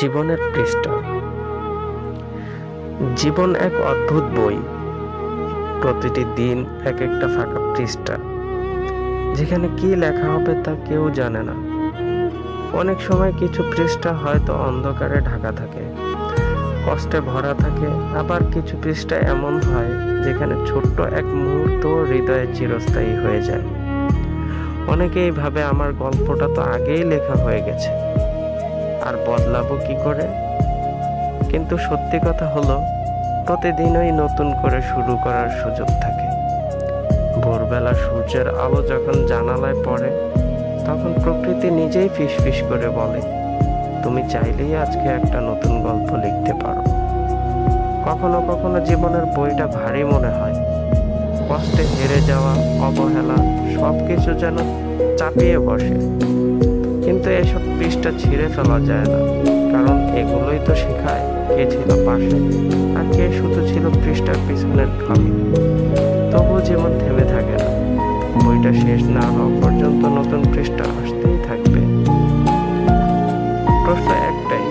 জীবনের পৃষ্ঠা। জীবন এক অদ্ভুত বই। প্রতিটি দিন এক একটা ফাঁকা পৃষ্ঠা। যেখানে কি লেখা হবে তা কেউ জানে না। অনেক সময় কিছু পৃষ্ঠা হয়তো অন্ধকারে ঢাকা থাকে। কষ্টে ভরা থাকে। আবার কিছু পৃষ্ঠা এমন হয় যেখানে ছোট্ট এক মুহূর্ত হৃদয়ে চিরস্থায়ী হয়ে যায়। অনেকেই ভাবে আমার গল্পটা তো আগেই লেখা হয়ে গেছে। আর বদলাবো কি করে? কিন্তু সত্যি কথা হলো, প্রতিদিনই নতুন করে শুরু করার সুযোগ থাকে। ভোরবেলা সূর্যের আলো যখন জানালায় পড়ে, তখন প্রকৃতি নিজেই ফিসফিস করে বলে, তুমি চাইলেই আজকে একটা নতুন গল্প লিখতে পারো। কখনো কখনো জীবনের বইটা ভারী মনে হয়। কষ্টে হেরে যাওয়া, অবহেলা, সবকিছু যেন চাপিয়ে বসে। কিন্তু এসব পৃষ্ঠা ছিঁড়ে ফেলা যায় না। কারণ এগুলোই তো শেখায় কে ছিল পাশে আর কে শুধু ছিল পৃষ্ঠার পিছনের খালি। তবুও জীবন থেমে থাকে না। বইটা শেষ না হওয়া পর্যন্ত নতুন পৃষ্ঠা আসতেই থাকবে। প্রশ্ন একটাই,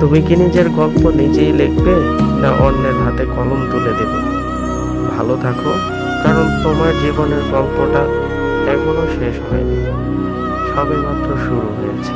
তুমি কি নিজের গল্প নিজেই লিখবে না অন্যের হাতে কলম তুলে দেবে? ভালো থাকো, কারণ তোমার জীবনের গল্পটা এখনও শেষ হয়নি। সবে মাত্র শুরু হয়েছে।